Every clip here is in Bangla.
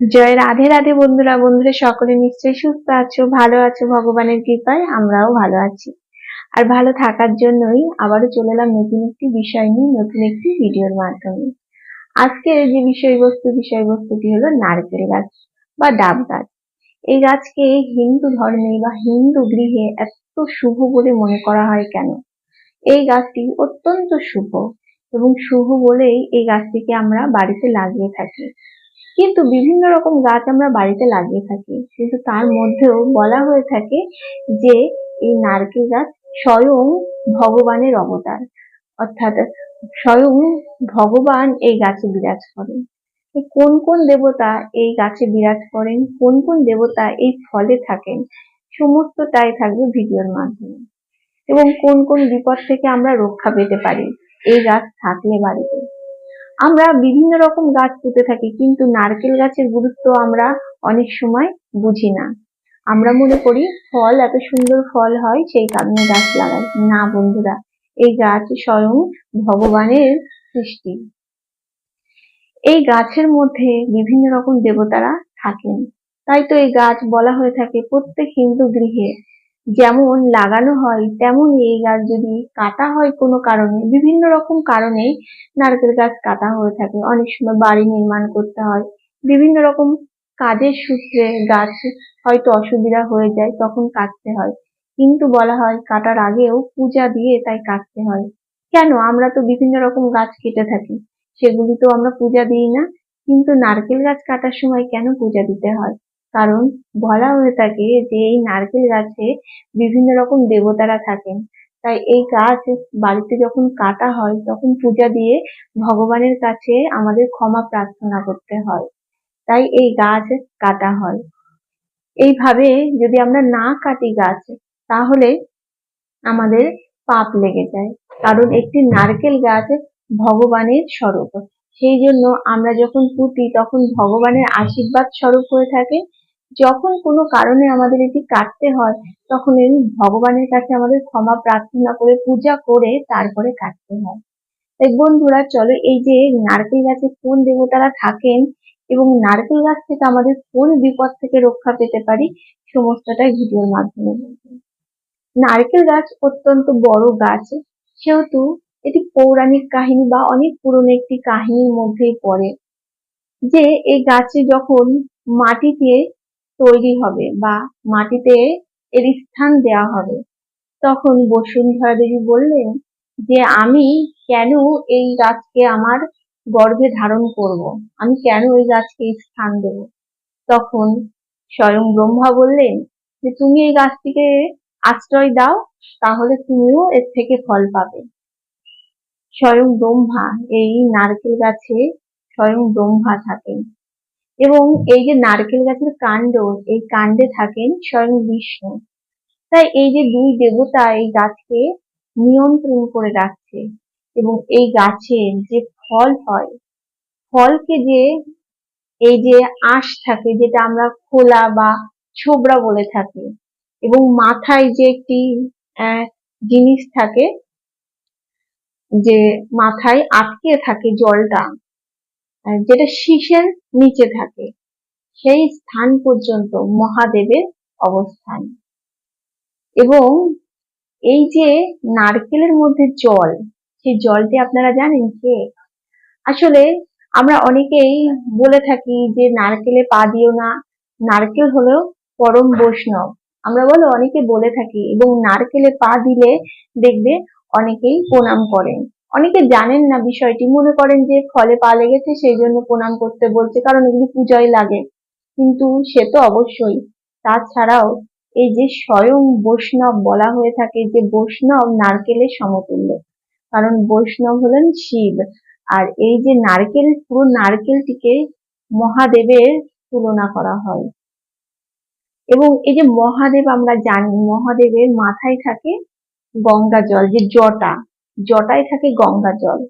জয় রাধে রাধে বন্ধুরা বন্ধুরা সকলে নিশ্চয়ই সুস্থ আছো, ভালো আছো, ভগবানের কৃপায় আমরাও ভালো আছি। আর ভালো থাকার জন্যই আবারও চলে এলাম নতুন একটি বিষয় নিয়ে, নতুন একটি ভিডিওর মাধ্যমে। আজকের যে বিষয়বস্তু, বিষয়বস্তুটি হলো নারকেল গাছ বা ডাব গাছ। এই গাছকে হিন্দু ধর্মে বা হিন্দু গৃহে এত শুভ বলে মনে করা হয় কেন? এই গাছটি অত্যন্ত শুভ এবং শুভ বলেই এই গাছটিকে আমরা বাড়িতে লাগিয়ে থাকি। কিন্তু বিভিন্ন রকম গাছ আমরা বাড়িতে লাগিয়ে থাকি। কিন্তু তার মধ্যেও বলা হয়ে থাকে যে, এই নারকেল গাছ স্বয়ং ভগবানের অবতার। অর্থাৎ স্বয়ং ভগবান এই গাছে বিরাজ করেন। কোন কোন দেবতা এই গাছে বিরাজ করেন? কোন কোন দেবতা এই ফলে থাকেন? সমস্তটাই থাকবে ভিডিওর মাধ্যমে। এবং কোন কোন বিপদ থেকে আমরা রক্ষা পেতে পারি? এই গাছ থাকলে বাড়িতে। আমরা বিভিন্ন রকম গাছ পুঁতে থাকি, কিন্তু নারকেল গাছের গুরুত্ব আমরা অনেক সময় বুঝি না। আমরা মনে করি ফল, এত সুন্দর ফল হয় সেই কারণে গাছ লাগাই। না বন্ধুরা, এই গাছ স্বয়ং ভগবানের সৃষ্টি। এই গাছের মধ্যে বিভিন্ন রকম দেবতারা থাকেন। তাই তো এই গাছ বলা হয়ে থাকে প্রত্যেক হিন্দু গৃহে। যেমন লাগানো হয় তেমনই এই গাছ যদি কাটা হয় কোনো কারণে, বিভিন্ন রকম কারণে নারকেল গাছ কাটা হয়ে থাকে। অনেক সময় বাড়ি নির্মাণ করতে হয়। বিভিন্ন রকম কাজের সূত্রে গাছ হয়তো অসুবিধা হয়ে যায়, তখন কাটতে হয়। কিন্তু বলা হয় কাটার আগেও পূজা দিয়ে তাই কাটতে হয়। কেন? আমরা তো বিভিন্ন রকম গাছ কেটে থাকি। সেগুলি তো আমরা পূজা দিই না। কিন্তু নারকেল গাছ কাটার সময় কেন পূজা দিতে হয়? কারণ বলা হয়ে থাকে যে এই নারকেল গাছে বিভিন্ন রকম দেবতারা থাকেন। তাই এই গাছ বাড়িতে যখন কাটা হয়, তখন পূজা দিয়ে ভগবানের কাছে আমাদের ক্ষমা প্রার্থনা করতে হয়। তাই এই গাছ কাটা হয়। এইভাবে যদি আমরা না কাটি গাছ, তাহলে আমাদের পাপ লেগে যায়। কারণ একটি নারকেল গাছ ভগবানের স্বরূপ। সেই জন্য আমরা যখন পুঁতি তখন ভগবানের আশীর্বাদ স্বরূপ হয়ে থাকে। যখন কোনো কারণে আমাদের এটি কাটতে হয়, তখন এই ভগবানের কাছে আমাদের ক্ষমা প্রার্থনা করে, পূজা করে তারপরে কাটতে হয়। তাই বন্ধুরা, চলো এই যে নারকেল গাছে কোন দেবতারা থাকেন এবং নারকেল গাছ থেকে আমাদের কোন বিপদ থেকে রক্ষা পেতে পারি, সমস্তটাই ভিডিওর মাধ্যমে নারকেল গাছ অত্যন্ত বড় গাছ, সেহেতু এটি পৌরাণিক কাহিনী বা অনেক পুরনো একটি কাহিনীর মধ্যেই পড়ে। যে এই গাছে যখন মাটিতে তৈরি হবে বা মাটিতে এর স্থান দেওয়া হবে। তখন বসুন্ধরা দেবী বললেন যে, আমি কেন এই গাছকে আমার গর্ভে ধারণ করব? আমি কেন ওই গাছকে স্থান দেব? তখন স্বয়ং ব্রহ্মা বললেন যে, তুমি এই গাছটিকে আশ্রয় দাও, তাহলে তুমিও এর থেকে ফল পাবে। স্বয়ং ব্রহ্মা এই নারকেল গাছে স্বয়ং ব্রহ্মা থাকেন। এবং এই যে নারকেল গাছের কাণ্ড, এই কাণ্ডে থাকেন স্বয়ং বিষ্ণু। তাই এই যে দুই দেবতা এই গাছকে নিয়ন্ত্রণ করে রাখছে এবং এই গাছের যে ফল হয়, ফলকে যে এই যে আঁশ থাকে যেটা আমরা খোলা বা ছোবড়া বলে থাকি এবং মাথায় যে একটি জিনিস থাকে যে মাথায় আটকে থাকে জলটা যেটা শীষের নিচে থাকে, সেই স্থান পর্যন্ত মহাদেবের অবস্থান। এবং এই যে নারকেলের মধ্যে জল, সেই জলটি আপনারা জানেন কে? আসলে আমরা অনেকেই বলে থাকি যে নারকেলে পা দিও না, নারকেল হলো পরম বৈষ্ণব। আমরা বলো অনেকে বলে থাকি এবং নারকেলে পা দিলে দেখবে অনেকেই প্রণাম করেন। অনেকে জানেন না বিষয়টি, মনে করেন যে ফলে পা লেগেছে, সেই জন্য প্রণাম করতে বলছে, কারণ এগুলি পূজায় লাগে। কিন্তু সে তো অবশ্যই। তাছাড়াও এই যে স্বয়ং বৈষ্ণব বলা হয়ে থাকে যে বৈষ্ণব নারকেলের সমতুল্য। কারণ বৈষ্ণব হলেন শিব। আর এই যে নারকেল, পুরো নারকেলটিকে মহাদেবের তুলনা করা হয়। এবং এই যে মহাদেব আমরা জানি, মহাদেবের মাথায় থাকে গঙ্গা জল, যে জটা। জটায় থাকে গঙ্গা জল।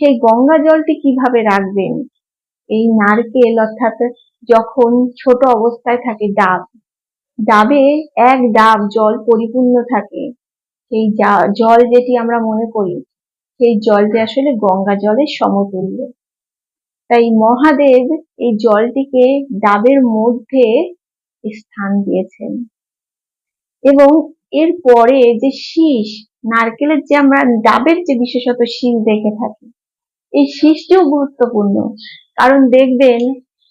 সেই গঙ্গা জলটি কীভাবে রাখবেন? এই নারকেল অর্থাৎ যখন ছোট অবস্থায় থাকে ডাব, ডাবে এক ডাব জল পরিপূর্ণ থাকে। সেই জল যেটি আমরা মনে করি, সেই জলটি আসলে গঙ্গা জলের সমতুল্য। তাই মহাদেব এই জলটিকে ডাবের মধ্যে স্থান দিয়েছেন। এবং এর পরে যে শীষ, নারকেলের যে আমরা ডাবের যে বিশেষত শীষ দেখে থাকি, এই শীষটিও গুরুত্বপূর্ণ। কারণ দেখবেন,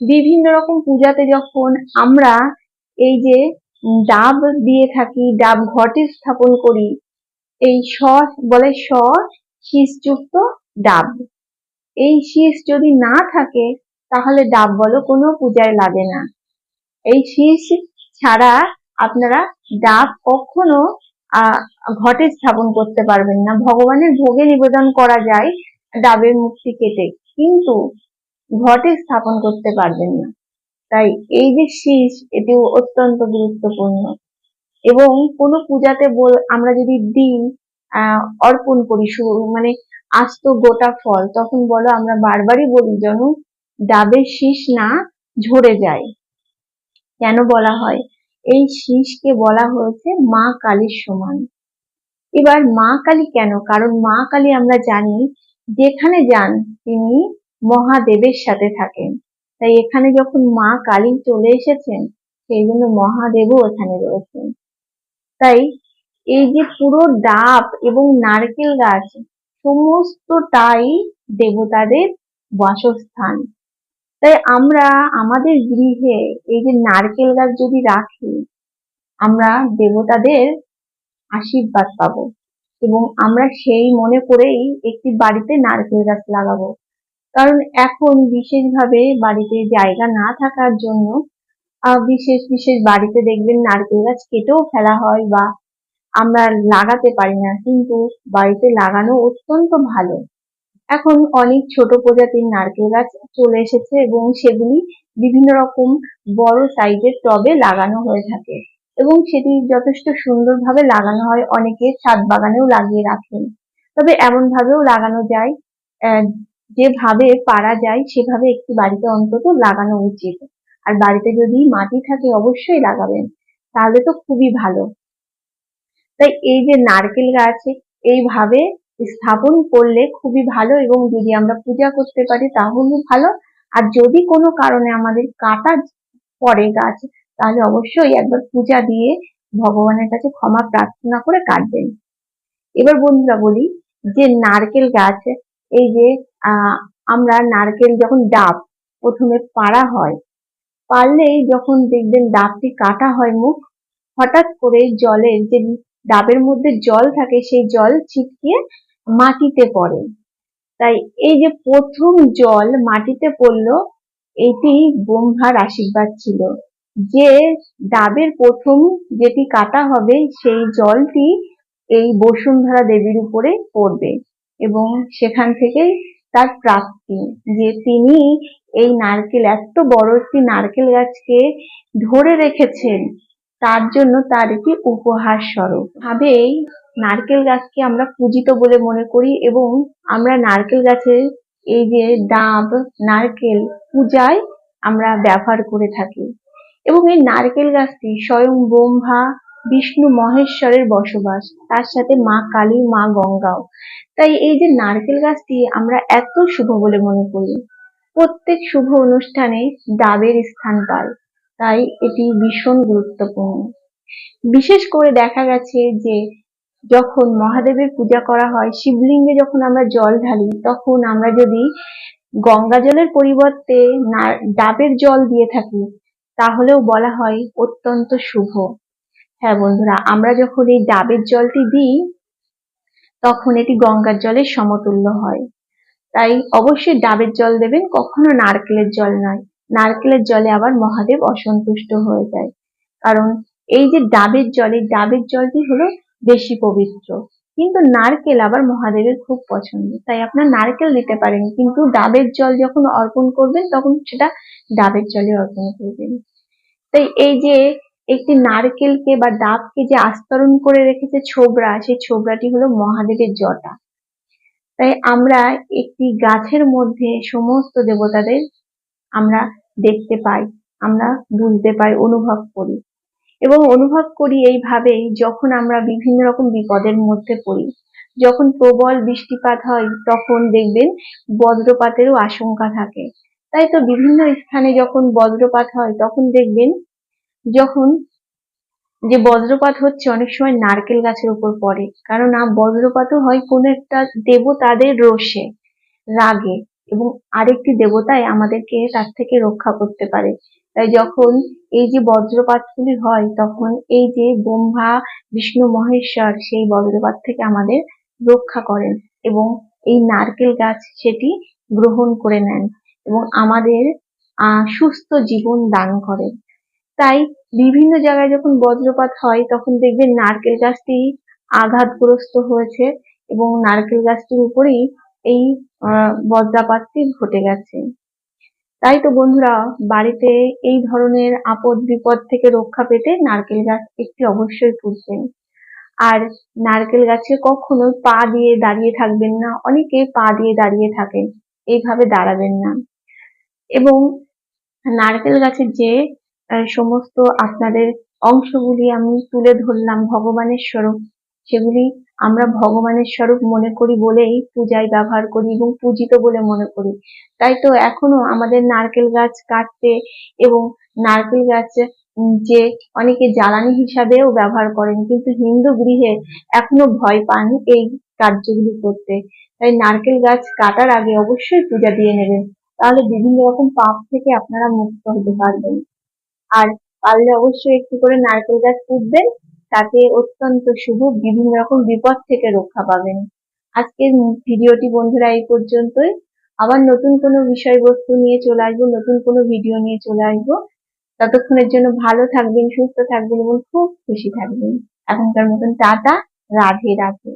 বিভিন্ন রকম পূজাতে যখন আমরা এই যে ডাব দিয়ে থাকি, ডাব ঘটে স্থাপন করি, এই স, বলে স, শীষযুক্ত ডাব। এই শীষ যদি না থাকে, তাহলে ডাব বলো কোনো পূজায় লাগে না। এই শীষ ছাড়া আপনারা ডাব কখনো ঘটে স্থাপন করতে পারবেন না। ভগবানের ভোগে নিবেদন করা যায় ডাবের মুক্তি কেটে, কিন্তু ঘটে স্থাপন করতে পারবেন না। তাই এই যে শীষ, এটিও অত্যন্ত গুরুত্বপূর্ণ। এবং কোনো পূজাতে বল, আমরা যদি দিই অর্পণ করি মানে আস্ত গোটা ফল, তখন বলো আমরা বারবারই বলি যেন ডাবের শীষ না ঝরে যায়। কেন বলা হয়? এই শীষকে বলা হয়েছে মা কালীর সমান। এবার মা কালী কেন? কারণ মা কালী আমরা জানি যেখানে যান তিনি মহাদেবের সাথে থাকেন। তাই এখানে যখন মা কালী চলে এসেছেন, সেই জন্য মহাদেবও এখানে রয়েছেন। তাই এই যে পুরো ডাব এবং নারকেল গাছ, সমস্তটাই দেবতাদের বাসস্থান। তাই আমরা আমাদের গৃহে এই যে নারকেল গাছ যদি রাখি, আমরা দেবতাদের আশীর্বাদ পাবো এবং আমরা সেই মনে করেই একটি বাড়িতে নারকেল গাছ লাগাবো। কারণ এখন বিশেষভাবে বাড়িতে জায়গা না থাকার জন্য বিশেষ বিশেষ বাড়িতে দেখবেন নারকেল গাছ কেটেও ফেলা হয় বা আমরা লাগাতে পারি না। কিন্তু বাড়িতে লাগানো অত্যন্ত ভালো। এখন অনেক ছোট প্রজাতির নারকেল গাছ চলে এসেছে এবং সেগুলি বিভিন্ন রকম বড় সাইজের টবে লাগানো হয়ে থাকে এবং সেটি যথেষ্ট সুন্দরভাবে লাগানো হয়। অনেকে ছাদ বাগানেও লাগিয়ে রাখেন। তবে এমন ভাবেও লাগানো যায় যেভাবে পারা যায় সেভাবে একটি বাড়িতে অন্তত লাগানো উচিত। আর বাড়িতে যদি মাটি থাকে অবশ্যই লাগাবেন, তাহলে তো খুবই ভালো। তাই এই যে নারকেল গাছ, এইভাবে স্থাপন করলে খুবই ভালো এবং যদি আমরা পূজা করতে পারি তাহলে ভালো। আর যদি কোনো কারণে আমাদের কাটা পড়ে গাছ, তাহলে অবশ্যই একবার পূজা দিয়ে ভগবানের কাছে ক্ষমা প্রার্থনা করে কাটবেন। এবার বন্ধুরা বলি যে নারকেল গাছ, এই যে আমরা নারকেল যখন ডাব প্রথমে পাড়া হয় পারলেই যখন দেখবেন ডাবটি কাটা হয় মুখ, হঠাৎ করে জলের যে ডাবের মধ্যে জল থাকে সেই জল ছিটকিয়ে মাটিতে পড়ে। তাই এই যে প্রথম জল মাটিতে পড়ল এটি ব্রহ্মার আশীর্বাদ ছিল। যে ডাবের প্রথম যেটি কাটা হবে, সেই জলটি এই বসুন্ধরা দেবীর উপরে পড়বে এবং সেখান থেকেই তার প্রাপ্তি। যে তিনি এই নারকেল, এত বড় একটি নারকেল গাছকে ধরে রেখেছেন, তার জন্য তার একটি উপহার স্বরূপ। ভাবেই নারকেল গাছকে আমরা পূজিত বলে মনে করি এবং আমরা নারকেল গাছের এই যে ডাব, নারকেল পূজায় আমরা ব্যবহার করে থাকি। এবং এই নারকেল গাছটি স্বয়ং ব্রহ্মা, বিষ্ণু মহেশ্বরের বসবাস, তার সাথে মা কালী, মা গঙ্গাও। তাই এই যে নারকেল গাছটি আমরা এত শুভ বলে মনে করি। প্রত্যেক শুভ অনুষ্ঠানে ডাবের স্থান পায় তাই এটি ভীষণ গুরুত্বপূর্ণ। বিশেষ করে দেখা গেছে যে যখন মহাদেবের পূজা করা হয়, শিবলিঙ্গে যখন আমরা জল ঢালি, তখন আমরা যদি গঙ্গা জলের পরিবর্তে ডাবের জল দিয়ে থাকি, তাহলেও বলা হয় অত্যন্ত শুভ। হ্যাঁ বন্ধুরা, আমরা যখন এই ডাবের জলটি দিই, তখন এটি গঙ্গার জলের সমতুল্য হয়। তাই অবশ্যই ডাবের জল দেবেন, কখনো নারকেলের জল নয়। নারকেলের জলে আবার মহাদেব অসন্তুষ্ট হয়ে যায়। কারণ এই যে ডাবের জল ডাবের জলটি হলো বেশি পবিত্র। কিন্তু নারকেল আবার মহাদেবের খুব পছন্দ। তাই আপনার নারকেল দিতে পারেন, কিন্তু ডাবের জল যখন অর্পণ করবেন, তখন সেটা ডাবের জলে অর্পণ করবেন। তাই এই যে একটি নারকেলকে বা ডাবকে যে আস্তরণ করে রেখেছে ছোবড়া, সেই ছোবড়াটি হলো মহাদেবের জটা। তাই আমরা একটি গাছের মধ্যে সমস্ত দেবতাদের আমরা দেখতে পাই, আমরা বুঝতে পাই, অনুভব করি। এবং অনুভব করি এইভাবেই যখন আমরা বিভিন্ন রকম বিপদের মধ্যে পড়ি। যখন প্রবল বৃষ্টিপাত হয়, তখন দেখবেন বজ্রপাতেরও আশঙ্কা থাকে। তাই তো বিভিন্ন স্থানে যখন বজ্রপাত হয়, তখন দেখবেন যখন যে বজ্রপাত হচ্ছে, অনেক সময় নারকেল গাছের উপর পড়ে। কারণ বজ্রপাতও হয় কোনো একটা দেবতাদের রোষে, রাগে এবং আরেকটি দেবতাই আমাদেরকে তার থেকে রক্ষা করতে পারে। তাই যখন এই যে বজ্রপাতগুলি হয়, তখন এই যে ব্রহ্মা, বিষ্ণু, মহেশ্বর সেই বজ্রপাত থেকে আমাদের রক্ষা করেন এবং এই নারকেল গাছ সেটি গ্রহণ করে নেন এবং আমাদের সুস্থ জীবন দান করে তাই বিভিন্ন জায়গায় যখন বজ্রপাত হয়, তখন দেখবেন নারকেল গাছটি আঘাতগ্রস্ত হয়েছে এবং নারকেল গাছটির উপরেই এই বজ্রপাতটি ঘটে গেছে। তাই তো বন্ধুরা, বাড়িতে এই ধরনের আপদ বিপদ থেকে রক্ষা পেতে নারকেল গাছ একটি অবশ্যই পুষবেন। আর নারকেল গাছে কখনো পা দিয়ে দাঁড়িয়ে থাকবেন না, অনেকে পা দিয়ে দাঁড়িয়ে থাকেন, এইভাবে দাঁড়াবেন না। এবং নারকেল গাছের যে সমস্ত আপনাদের অংশগুলি আমি তুলে ধরলাম ভগবানের স্বরূপ, সেগুলি আমরা ভগবানের স্বরূপ মনে করি বলেই পূজায় ব্যবহার করি এবং পূজিত বলে মনে করি। তাই তো এখনও আমাদের নারকেল গাছ কাটতে এবং নারকেল গাছ যে অনেকে জ্বালানি হিসাবেও ব্যবহার করেন, কিন্তু হিন্দু গৃহে এখনও ভয় পান এই কার্যগুলি করতে। তাই নারকেল গাছ কাটার আগে অবশ্যই পূজা দিয়ে নেবেন। তাহলে বিভিন্ন রকম পাপ থেকে আপনারা মুক্ত হতে পারবেন। আর পারলে অবশ্যই একটু করে নারকেল গাছ পুঁতবেন তাতে অত্যন্ত শুভ বিভিন্ন রকম বিপদ থেকে রক্ষা পাবেন। আজকের ভিডিওটি বন্ধুরা এই পর্যন্তই। আবার নতুন কোনো বিষয়বস্তু নিয়ে চলে আসব, নতুন কোনো ভিডিও নিয়ে চলে আসব। ততক্ষণের জন্য ভালো থাকবেন, সুস্থ থাকবেন এবং খুব খুশি থাকবেন। এখনকার মতন টাটা, রাধে রাধে।